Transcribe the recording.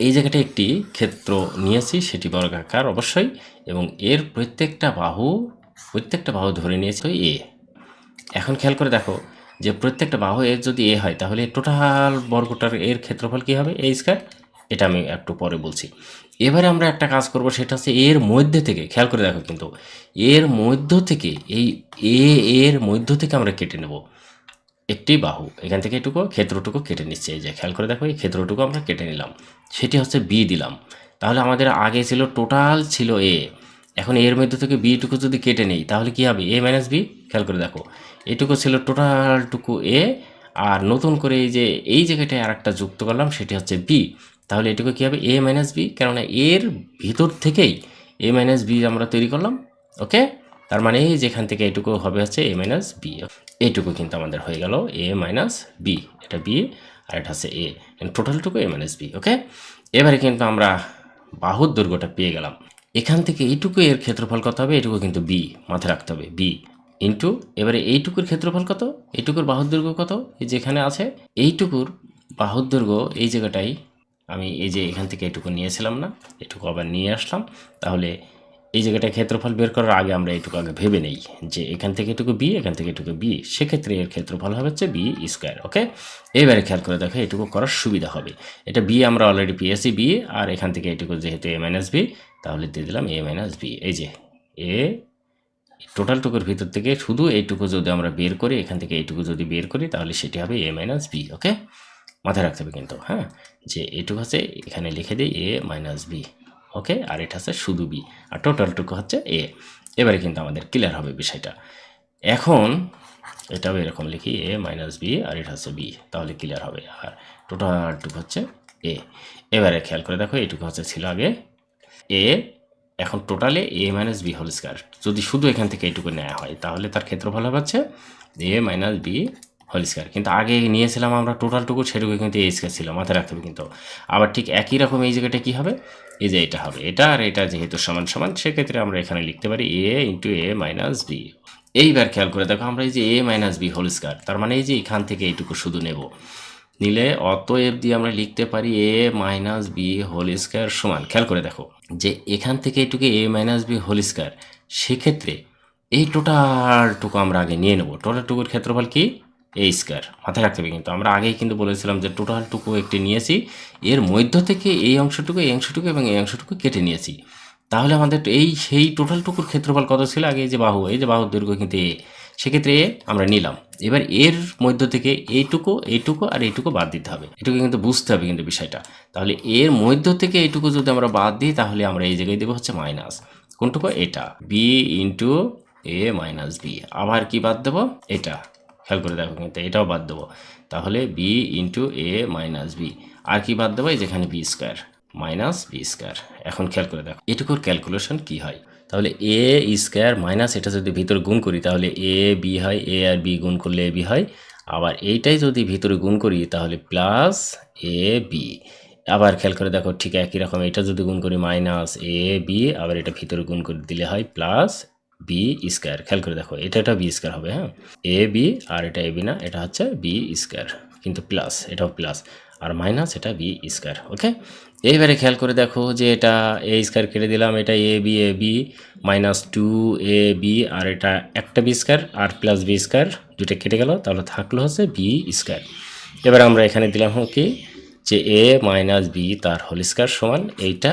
এই জায়গাটা একটি ক্ষেত্র নিয়েছি, সেটি বর্গাকার অবশ্যই, এবং এর প্রত্যেকটা বাহু প্রত্যেকটা বাহু ধরে নিয়েছে এ এখন খেয়াল করে দেখো যে প্রত্যেকটা বাহু এর যদি এ হয়, তাহলে টোটাল বর্গটার এর ক্ষেত্রফল কী হবে? এ স্কয়ার এটা আমি একটু পরে বলছি। এবারে আমরা একটা কাজ করব, সেটা হচ্ছে এর মধ্যে থেকে, খেয়াল করে দেখো কিন্তু, এর মধ্য থেকে, এই এ এর মধ্য থেকে আমরা কেটে নেব। একটি বাহু, এখান থেকে এটুকু, ক্ষেত্রটুকু কেটে নিচ্ছে, এই যে খেয়াল করে দেখো, এই ক্ষেত্রটুকু আমরা কেটে নিলাম। সেটি হচ্ছে বি দিলাম। তাহলে আমাদের আগে ছিল টোটাল ছিল এ। এখন এর মধ্যে থেকে বিটুকু যদি কেটে নেই, তাহলে কি হবে? A minus B? খেয়াল করে দেখো। এটুকু ছিল টোটালটুকু এ, আর নতুন করে এই যে, এই জায়গাটায় আর একটা যুক্ত করলাম, সেটি হচ্ছে বি। তাহলে এটুকু কী হবে? এ মাইনাস বি, কেননা এর ভিতর থেকেই এ মাইনাস বি আমরা তৈরি করলাম ওকে তার মানে যেখান থেকে এটুকু হবে হচ্ছে এ মাইনাস বি। এটুকু কিন্তু আমাদের হয়ে গেল এ মাইনাস বি। এটা বি। আর এটা হচ্ছে এ টোটালটুকু এ মাইনাস বি ওকে এবারে কিন্তু আমরা বাহুর দৈর্ঘ্যটা পেয়ে গেলাম। এখান থেকে এইটুকু এর ক্ষেত্রফল কত হবে? এটুকু কিন্তু বি মাথায় রাখতে হবে বি ইন্টু এবারে এইটুকুর ক্ষেত্রফল কত? এইটুকুর বাহুর দৈর্ঘ্য কত? যেখানে আছে, এইটুকুর বাহুর দৈর্ঘ্য এই জায়গাটাই আমি এই যে এখান থেকে এটুকু নিয়েছিলাম না, এটুকু আবার নিয়ে আসলাম। তাহলে এই জায়গাটা ক্ষেত্রফল বের করার আগে আমরা এটুকু আগে ভেবে নেই যে এখান থেকে এটুকু বি, এখান থেকে এটুকু বি। সেক্ষেত্রে এর ক্ষেত্রফল হবে হচ্ছে বি স্কোয়ার, ওকে? এবারে খেয়াল করে দেখো, এটুকু করার সুবিধা হবে। এটা বি আমরা অলরেডি পেয়েছি বি, আর এখান থেকে এটুকু যেহেতু এ মাইনাস বি তাহলে দিয়ে দিলাম এ মাইনাস বি এই যে, এ টোটালটুকুর ভিতর থেকে শুধু এইটুকু যদি আমরা বের করি, এখান থেকে এইটুকু যদি বের করি, তাহলে সেটি হবে এ মাইনাস বি ওকে? মাথায় রাখতে হবে কিন্তু হ্যাঁ? যে এটুকু হচ্ছে এখানে লিখে দিই এ মাইনাস বি ওকে, আর এটা হচ্ছে শুধু বি আর টোটালটুকু হচ্ছে এ এবারে কিন্তু আমাদের ক্লিয়ার হবে বিষয়টা। এখন এটাও এরকম লিখি এ মাইনাস বি আর এটা হচ্ছে বি তাহলে ক্লিয়ার হবে। আর টোটালটুকু হচ্ছে এ এবারে খেয়াল করে দেখো, এইটুকু হচ্ছে ছিল আগে এ এখন টোটালে A minus B whole square যদি শুধু এখান থেকে এইটুকু নেওয়া হয়, তাহলে তার ক্ষেত্রফল হচ্ছে A minus B whole square কিন্তু আগে নিয়েছিলাম আমরা টোটালটুকু, সেটুকু কিন্তু এ স্কোয়ার ছিল, মাথায় রাখতে হবে কিন্তু। আবার ঠিক একই রকম এই জায়গাটা কী হবে? এই যে এটা হবে। এটা আর এটা যেহেতু সমান সমান, সেক্ষেত্রে আমরা এখানে লিখতে পারি A into A minus B এইবার খেয়াল করে দেখো, আমরা এই যে A minus B whole square তার মানে এই যে এখান থেকে এইটুকু শুধু নেব। নিলে অতএব দিয়ে আমরা লিখতে পারি A minus B whole square সমান। খেয়াল করে দেখো, যে এখান থেকে এইটুকু A minus B whole square সেক্ষেত্রে এই টোটালটুকু আমরা আগে নিয়ে নেব। টোটালটুকুর ক্ষেত্রফল কি? এ স্কোয়ার মাথায় রাখতে হবে কিন্তু। আমরা আগেই কিন্তু বলেছিলাম যে টোটালটুকু একটি নিয়েছি, এর মধ্য থেকে এই অংশটুকু এই অংশটুকু এবং এই অংশটুকু কেটে নিয়েছি। তাহলে আমাদের এই সেই টোটালটুকুর ক্ষেত্রফল কত ছিল? আগে যে বাহু, এই যে বাহুর দৈর্ঘ্য কিন্তু এ। সেক্ষেত্রে এ আমরা নিলাম। এবার এর মধ্য থেকে এইটুকু এইটুকু আর এইটুকু বাদ দিতে হবে। এটুকু কিন্তু বুঝতে হবে কিন্তু বিষয়টা। তাহলে এর মধ্য থেকে এইটুকু যদি আমরা বাদ দিই, তাহলে আমরা এই জায়গায় দেবো হচ্ছে মাইনাস কোনটুকু? এটা। B into A minus B আবার কি বাদ দেবো? এটা। খেয়াল করে দেখো কিন্তু এটাও বাদ দেবো। তাহলে B into A minus B আর কি বাদ দেবো? যেখানে B square minus B square এখন খেয়াল করে দেখো, এটুকুর ক্যালকুলেশন কি হয়? তাহলে এ স্কোয়ার মাইনাস এটা যদি ভিতরে গুণ করি, তাহলে এ বি হয় এ আর বি গুণ করলে এ বি হয়। আবার এইটাই যদি ভিতরে গুণ করি, তাহলে প্লাস এ বি আবার খেয়াল করে দেখো, ঠিক একই রকম, এটা যদি গুণ করি মাইনাস এ বি আবার এটা ভিতরে গুণ করে দিলে হয় প্লাস বি স্কোয়ার খেয়াল করে দেখো, এটা এটা বি স্কোয়ার হবে হ্যাঁ? এ বি আর এটা এ বি না, এটা হচ্ছে বি স্কোয়ার কিন্তু প্লাস এটাও প্লাস আর মাইনাস এটা বি স্কোয়ার ওকে এইবারে খেয়াল করে দেখো যে এটা এ স্কোয়ার কেটে দিলাম, এটা A B A B minus two A B আর এটা একটা বি স্কোয়ার আর প্লাস বি স্কোয়ার দুটো কেটে গেল, তাহলে থাকল হচ্ছে বি স্কোয়ার এবার আমরা এখানে দিলাম কি? যে এ মাইনাস বি তার হোল স্কোয়ার সমান এইটা